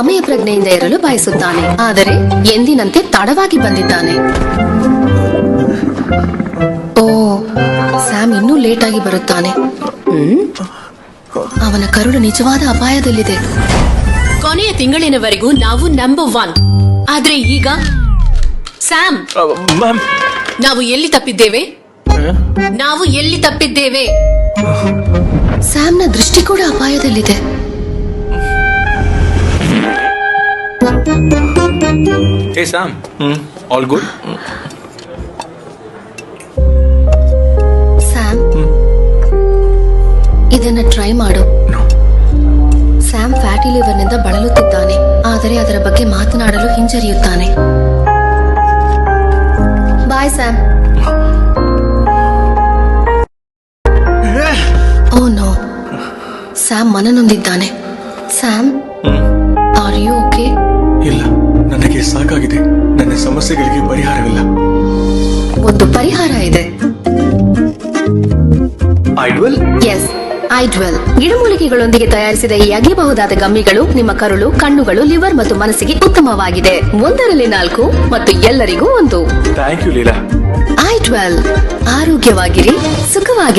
ಸಮಯ ಪ್ರಜ್ಞೆಯಿಂದ ಇರಲು ಬಯಸುತ್ತಾನೆ. ಆದರೆ ಎಂದಿನಂತೆ ತಡವಾಗಿ ಬಂದಿದ್ದಾನೆ. ಓ ಸ್ಯಾಮ್ ಇನ್ನೂ ಲೇಟ್ ಆಗಿ ಬರುತ್ತಾನೆ? ಅವನ ಕರುಳು ನಿಜವಾದ ಅಪಾಯದಲ್ಲಿದೆ. ಕೊನೆಯ ತಿಂಗಳಿನವರೆಗೂ ನಾವು ನಂಬರ್ ಒನ್ ಆದ್ರೆ ಈಗ ಸ್ಯಾಮ್ ನಾವು ಎಲ್ಲಿ ತಪ್ಪಿದ್ದೇವೆ? ನಾವು ಎಲ್ಲಿ ತಪ್ಪಿದ್ದೇವೆ? ಸ್ಯಾಮ್ನ ದೃಷ್ಟಿ ಕೂಡ ಅಪಾಯದಲ್ಲಿದೆ. hey Sam all good Sam ಇದನ್ನ ಟ್ರೈ ಮಾಡು ಸ್ಯಾಮ್ ಫ್ಯಾಟಿ ಲಿವರ್ನಿಂದ ಬಳಲುತ್ತಿದ್ದಾನೆ ಆದರೆ ಅದರ ಬಗ್ಗೆ ಮಾತನಾಡಲು ಹಿಂಜರಿಯುತ್ತಾನೆ bye Sam oh no Sam ಮನನೊಂದಿದ್ದಾನೆ Sam are you okay ಇಲ್ಲ ನನಗೆ ಸಾಕಾಗಿದೆ ನನ್ನ ಸಮಸ್ಯೆಗಳಿಗೆ ಪರಿಹಾರವಿಲ್ಲ. ಒಂದು ಪರಿಹಾರ ಇದೆ. ಐಡ್ವೆಲ್ ಎಸ್ ಐಡ್ವೆಲ್ ಗಿಡಮೂಲಿಕೆಗಳೊಂದಿಗೆ ತಯಾರಿಸಿದ ಈ ಅಗಿಯಬಹುದಾದ ಗಮ್ಮಿಗಳು ನಿಮ್ಮ ಕರುಳು ಕಣ್ಣುಗಳು ಲಿವರ್ ಮತ್ತು ಮನಸ್ಸಿಗೆ ಉತ್ತಮವಾಗಿದೆ. ಒಂದರಲ್ಲಿ ನಾಲ್ಕು ಮತ್ತು ಎಲ್ಲರಿಗೂ ಒಂದು. Thank you Leela. ಐಡ್ವೆಲ್ ಆರೋಗ್ಯವಾಗಿರಿ ಸುಖವಾಗಿರಿ.